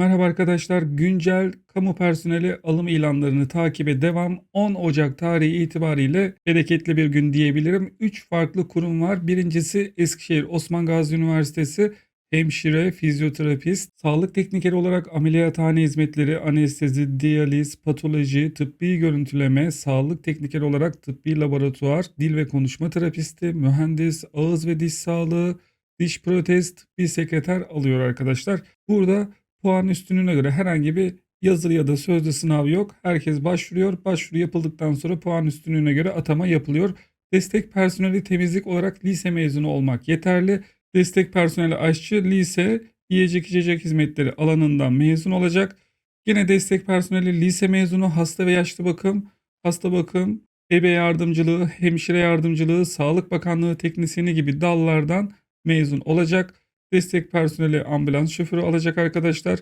Merhaba arkadaşlar. Güncel kamu personeli alım ilanlarını takibe devam. 10 Ocak tarihi itibariyle bereketli bir gün diyebilirim. 3 farklı kurum var. Birincisi Eskişehir Osman Gazi Üniversitesi hemşire, fizyoterapist, sağlık teknikeri olarak ameliyathane hizmetleri, anestezi, diyaliz, patoloji, tıbbi görüntüleme, sağlık teknikeri olarak tıbbi laboratuvar, dil ve konuşma terapisti, mühendis, ağız ve diş sağlığı, diş protez, tıbbi sekreter alıyor arkadaşlar. Burada puan üstünlüğüne göre herhangi bir yazılı ya da sözlü sınav yok. Herkes başvuruyor. Başvuru yapıldıktan sonra puan üstünlüğüne göre atama yapılıyor. Destek personeli temizlik olarak lise mezunu olmak yeterli. Destek personeli aşçı, lise, yiyecek içecek hizmetleri alanından mezun olacak. Yine destek personeli lise mezunu, hasta ve yaşlı bakım, hasta bakım, ebe yardımcılığı, hemşire yardımcılığı, Sağlık Bakanlığı teknisyeni gibi dallardan mezun olacak. Destek personeli ambulans şoförü alacak arkadaşlar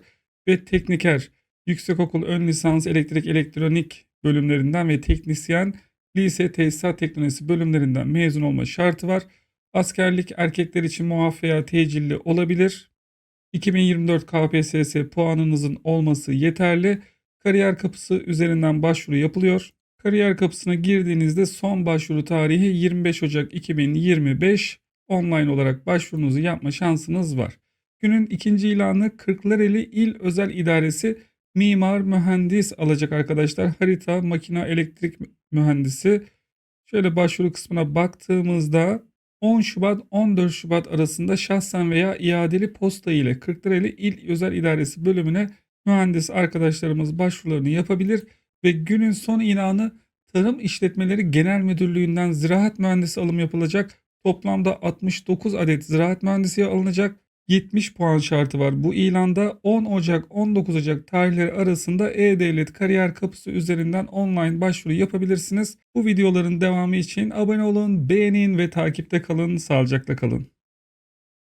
ve tekniker yüksekokul ön lisans elektrik elektronik bölümlerinden ve teknisyen lise tesisat teknolojisi bölümlerinden mezun olma şartı var. Askerlik erkekler için muaf veya tecilli olabilir. 2024 KPSS puanınızın olması yeterli. Kariyer kapısı üzerinden başvuru yapılıyor. Kariyer kapısına girdiğinizde son başvuru tarihi 25 Ocak 2025 online olarak başvurunuzu yapma şansınız var. Günün ikinci ilanı Kırklareli İl Özel İdaresi mimar mühendis alacak arkadaşlar. Harita, makina, elektrik mühendisi. Şöyle başvuru kısmına baktığımızda 10 Şubat 14 Şubat arasında şahsen veya iadeli posta ile Kırklareli İl Özel İdaresi bölümüne mühendis arkadaşlarımız başvurularını yapabilir ve günün son ilanı Tarım İşletmeleri Genel Müdürlüğü'nden ziraat mühendisi alım yapılacak. Toplamda 69 adet ziraat mühendisi alınacak. 70 puan şartı var. Bu ilanda 10 Ocak 19 Ocak tarihleri arasında E-Devlet kariyer kapısı üzerinden online başvuru yapabilirsiniz. Bu videoların devamı için abone olun, beğenin ve takipte kalın. Sağlıcakla kalın.